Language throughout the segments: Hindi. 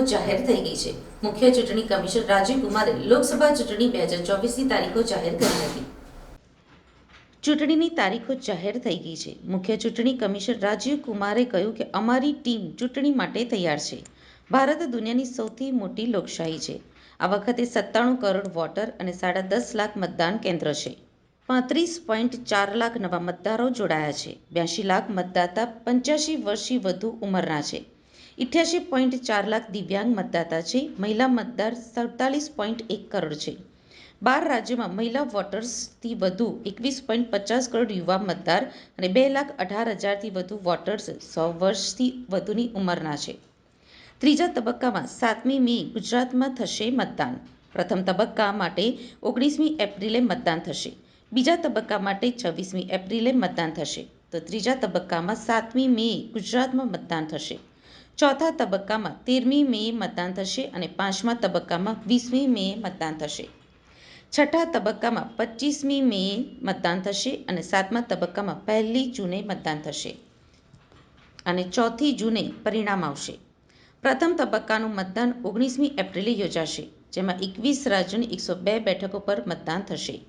જાહેર થઈ ગઈ છે. મુખ્ય ચૂંટણી કમિશનર રાજીવ લોકસભા ચૂંટણી બે હજાર ચોવીસની તારીખો જાહેર કરી હતી. ચૂંટણીની તારીખો જાહેર થઈ ગઈ છે. મુખ્ય ચૂંટણી કમિશનર રાજીવ કુમારે કહ્યું કે અમારી ટીમ ચૂંટણી માટે તૈયાર છે. ભારત દુનિયાની સૌથી મોટી લોકશાહી છે. આ વખતે સત્તાણું કરોડ વોટર અને સાડા દસ લાખ મતદાન કેન્દ્ર છે. પાંત્રીસ પોઈન્ટ ચાર લાખ નવા મતદારો જોડાયા છે. બ્યાસી લાખ મતદાતા પંચ્યાસી વર્ષથી વધુ ઉંમરના છે. ઇઠ્યાસી પોઈન્ટ ચાર લાખ દિવ્યાંગ મતદાતા છે. મહિલા મતદાર સડતાલીસ પોઈન્ટ એક કરોડ છે. બાર રાજ્યોમાં મહિલા વોટર્સથી વધુ એકવીસ પોઈન્ટ પચાસ કરોડ યુવા મતદાર અને બે લાખ અઢાર હજારથી વધુ વોટર્સ સો વર્ષથી વધુની ઉંમરના છે. ત્રીજા તબક્કામાં સાતમી મે ગુજરાતમાં થશે મતદાન. પ્રથમ તબક્કા માટે ઓગણીસમી એપ્રિલે મતદાન થશે. બીજા તબક્કા માટે છવ્વીસમી એપ્રિલે મતદાન થશે. તો ત્રીજા તબક્કામાં સાતમી મે ગુજરાતમાં મતદાન થશે. ચોથા તબક્કામાં તેરમી મે મતદાન થશે અને પાંચમા તબક્કામાં વીસમી મે મતદાન થશે. છઠ્ઠા તબક્કામાં પચીસમી મે મતદાન થશે અને સાતમા તબક્કામાં પહેલી જૂને મતદાન થશે. અને ચોથી જૂને પરિણામ આવશે. પ્રથમ તબક્કાનું મતદાન ઓગણીસમી એપ્રિલે યોજાશે, જેમાં એકવીસ રાજ્યોની એકસો બે બેઠકો પર મતદાન થશે.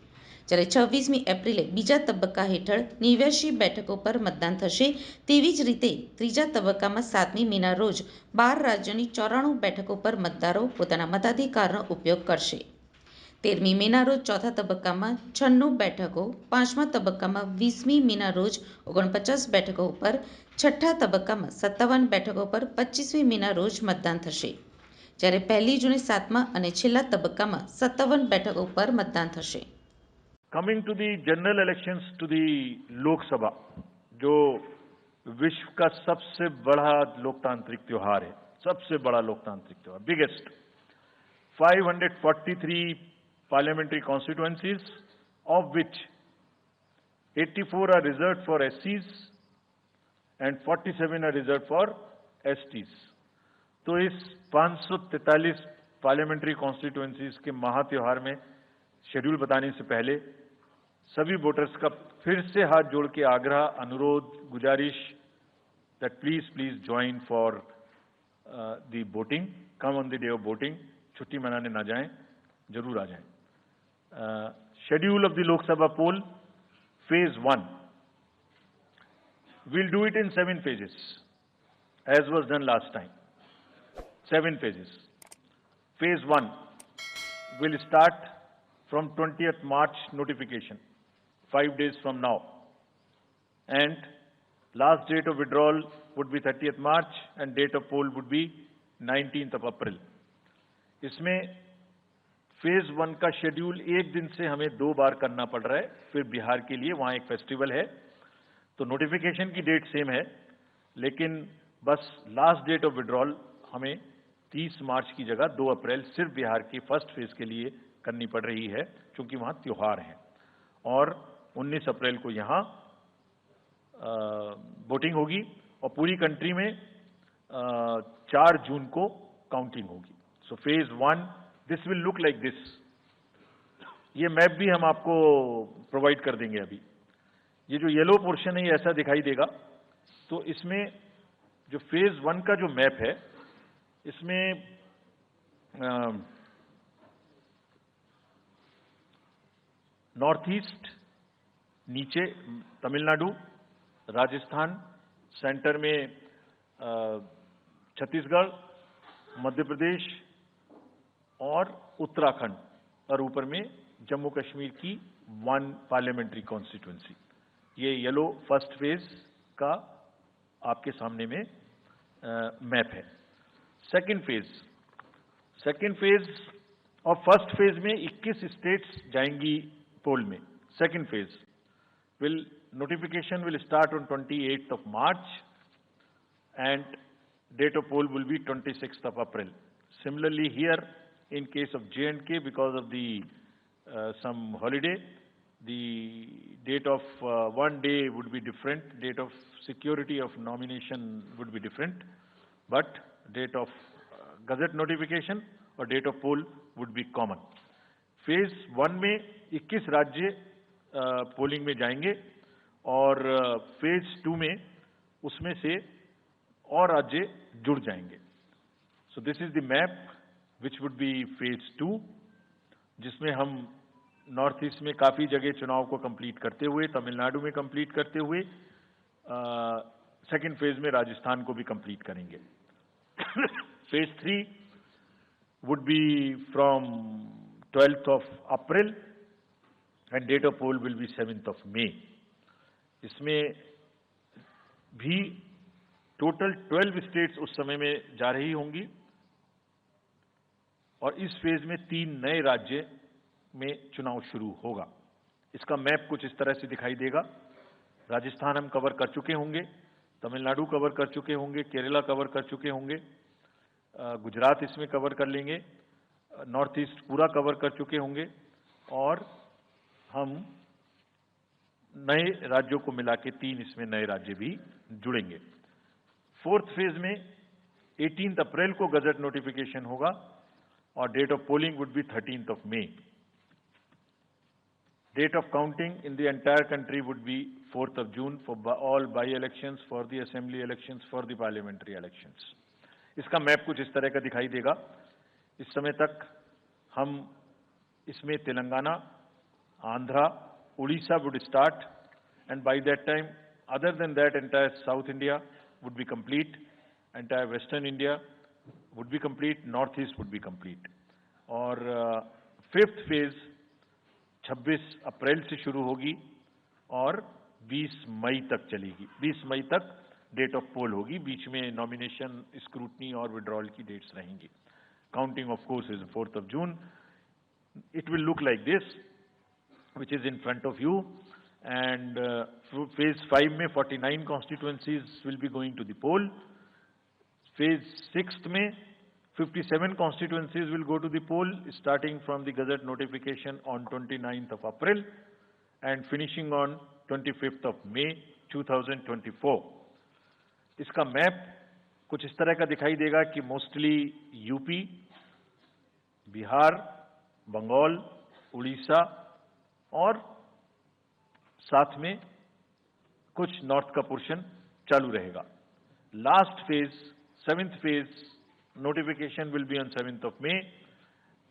જ્યારે છવ્વીસમી એપ્રિલે બીજા તબક્કા હેઠળ નેવ્યાસી બેઠકો પર મતદાન થશે, તેવી જ રીતે ત્રીજા તબક્કામાં સાતમી મેના રોજ બાર રાજ્યોની ચોરાણું બેઠકો પર મતદારો પોતાના મતાધિકારનો ઉપયોગ કરશે. તેરમી મેના રોજ ચોથા તબક્કામાં છન્નું બેઠકો, પાંચમા તબક્કામાં વીસમી મેના રોજ ઓગણપચાસ બેઠકો ઉપર, છઠ્ઠા તબક્કામાં સત્તાવન બેઠકો પર પચીસમી મેના રોજ મતદાન થશે. જ્યારે પહેલી જૂને સાતમા અને છેલ્લા તબક્કામાં સત્તાવન બેઠકો પર મતદાન થશે. Coming to the general elections to the Lok Sabha जो विश्व का सबसे बड़ा लोकतांत्रिक त्यौहार है, सबसे बड़ा लोकतांत्रिक त्यौहार biggest 543 parliamentary constituencies, of which 84 are reserved for SCs and 47 are reserved for STs तो इस 543 पार्लियामेंट्री कॉन्स्टिट्यूएंसीज के महा त्योहार में शेड्यूल बताने से पहले सभी वोटर्स का फिर से हाथ जोड़ के आग्रह, अनुरोध, गुजारिश that please please join for the voting come on the day of voting छुट्टी मनाने ना जाएँ. ज़रूर आ जाएँ. Schedule of the Lok Sabha poll phase one will do it in seven phases as was done last time seven phases phase one will start from twenty March notification five days from now. And last date of withdrawal would be 30th March and date of poll would be 19th of April. इसमें फ़ेज़ वन का शेड्यूल एक दिन से हमें दो बार करना पड़ रहा है, फिर बिहार के लिए, वहाँ एक फेस्टिवल है तो नोटिफिकेशन की डेट सेम है, लेकिन बस लास्ट डेट ऑफ़ विड्रॉल हमें 30 मार्च की जगह 2 अप्रैल सिर्फ़ बिहार की फ़र्स्ट फ़ेज़ के लिए करनी पड़ रही है, क्योंकि वहाँ त्योहार है और 19 अप्रैल को यहाँ वोटिंग होगी और पूरी कंट्री में चार जून को काउंटिंग होगी। So phase one this will look like this ये मैप भी हम आपको प्रोवाइड कर देंगे अभी। ये जो येलो पोर्शन है, ये ऐसा दिखाई देगा। तो इसमें जो फ़ेज़ वन का जो मैप है, इसमें नॉर्थ ईस्ट नीचे, तमिलनाडु, राजस्थान, सेंटर में छत्तीसगढ़, मध्य प्रदेश और उत्तराखंड, और ऊपर में जम्मू कश्मीर की वन पार्लियामेंट्री कॉन्स्टिट्यूंसी ये येलो फ़र्स्ट फ़ेज़ का आपके सामने में मैप है। सेकंड फ़ेज़ सेकंड फ़ेज़ और फ़र्स्ट फ़ेज़ में 21 स्टेट्स जाएँगी पोल में। Second phase will notification will start on 28th of March and date of poll will be 26th of April. Similarly here in case of J&K because of the uh, some holiday the date of uh, one day would be different date of security of nomination would be different but date of uh, gazette notification or date of poll would be common phase one में 21 राज्य पोलिंग में जाएँगे और फ़ेज़ टू में उसमें से और राज्य जुड़ जाएँगे। So this is the map which would be phase two जिसमें हम नॉर्थ ईस्ट में काफ़ी जगह चुनाव को कंप्लीट करते हुए, तमिलनाडु में कंप्लीट करते हुए सेकंड फ़ेज़ में राजस्थान को भी कंप्लीट करेंगे। Phase three would be from 12th of April and date of poll will be 7th of May. इसमें भी टोटल 12 स्टेट्स उस समय में जा रही होंगी। और इस फ़ेज़ में तीन नए राज्य में चुनाव शुरू होगा। इसका मैप कुछ इस तरह से दिखाई देगा। राजस्थान हम कवर कर चुके होंगे, तमिलनाडु कवर कर चुके होंगे, केरला कवर कर चुके होंगे गुजरात इसमें कवर कर लेंगे नॉर्थ ईस्ट पूरा कवर कर चुके होंगे और हम नए राज्यों को मिला के तीन इसमें नए राज्य भी जुड़ेंगे। फोर्थ फ़ेज़ में 18 अप्रैल को गजट नोटिफिकेशन होगा और date of polling would be 13th of May date of counting in the entire country would be 4th of June for all by elections for the assembly elections for the parliamentary elections इसका मैप कुछ इस तरह का दिखाई देगा। इस समय तक हम इसमें Telangana Orissa would start and by that time other than that entire south India would be complete entire western India would be complete north east would be complete और फिफ्थ फ़ेज़ 26 अप्रैल से शुरू होगी, और 20 मई तक चलेगी। 20 मई तक डेट ऑफ़ पोल होगी। बीच में नॉमिनेशन स्क्रूटनी और विड्रॉल की डेट्स रहेंगी। Counting of course is fourth of June it will look like this which is in front of you and phase five में 49 constituencies will be going to the poll phase six में 57 constituencies will go to the poll starting from the Gazette notification on 29th of April and finishing on 25th of May 2024. इसका मैप कुछ इस तरह का दिखाई देगा कि मोस्टली यूपी बिहार बंगाल उड़ीसा और साथ में कुछ नॉर्थ का पोर्शन चालू रहेगा। Last phase seventh phase notification will be on seventh of May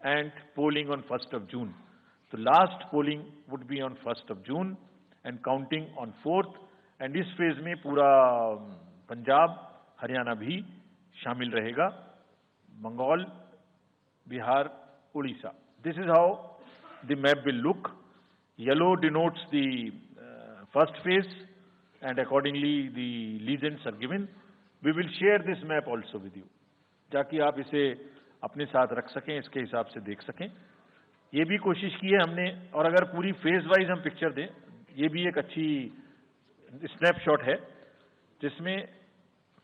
and polling on first of June तो last polling would be on first of June and counting on fourth and इस फ़ेज़ में पूरा um, पंजाब, हरियाणा भी शामिल रहेगा। Bengal, Bihar, Orissa. This is how the map will look yellow denotes the first phase and accordingly the legends are given. We will share this map also with you. ताकि आप इसे अपने साथ रख सकें, इसके हिसाब से देख सकें। ये भी कोशिश की है हमने, और अगर पूरी फ़ेज़ वाइज हम पिक्चर दें, ये भी एक अच्छी स्नैपशॉट है, जिसमें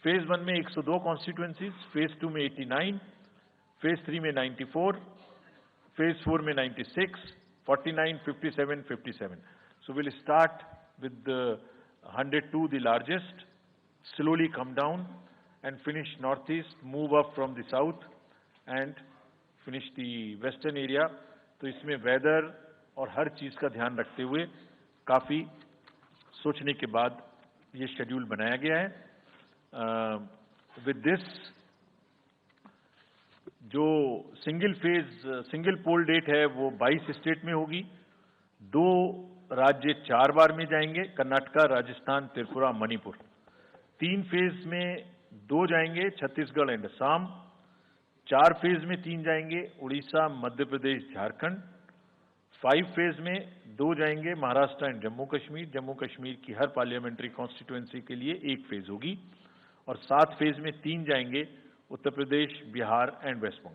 फ़ेज़ वन में 102 कॉन्स्टिट्युएंसीज फ़ेज़ टू में 89 फ़ेज़ थ्री में 94 फ़ेज़ फोर में 96 49 57 57 so we'll start with the 102 the largest slowly come down and finish northeast, move up from the south and finish the western area. तो इसमें वेदर और हर चीज़ का ध्यान रखते हुए काफ़ी सोचने के बाद ये शेड्यूल बनाया गया है विद दिस जो single phase single poll date है, वो 22 स्टेट में होगी। दो राज्य चार बार में जाएँगे, कर्नाटका, राजस्थान, त्रिपुरा, मणिपुर। तीन फ़ेज़ में दो जाएँगे, छत्तीसगढ़ एंड असम चार फ़ेज़ में तीन जाएँगे, उड़ीसा, मध्य प्रदेश, झारखंड। फाइव फ़ेज़ में दो जाएँगे, महाराष्ट्र एंड जम्मू कश्मीर। जम्मू कश्मीर की हर पार्लियामेंट्री कॉन्स्टिट्युएंसी के लिए एक फ़ेज़ होगी। और सात फ़ेज़ में तीन जाएँगे उत्तर प्रदेश बिहार एंड वेस्ट बंगाल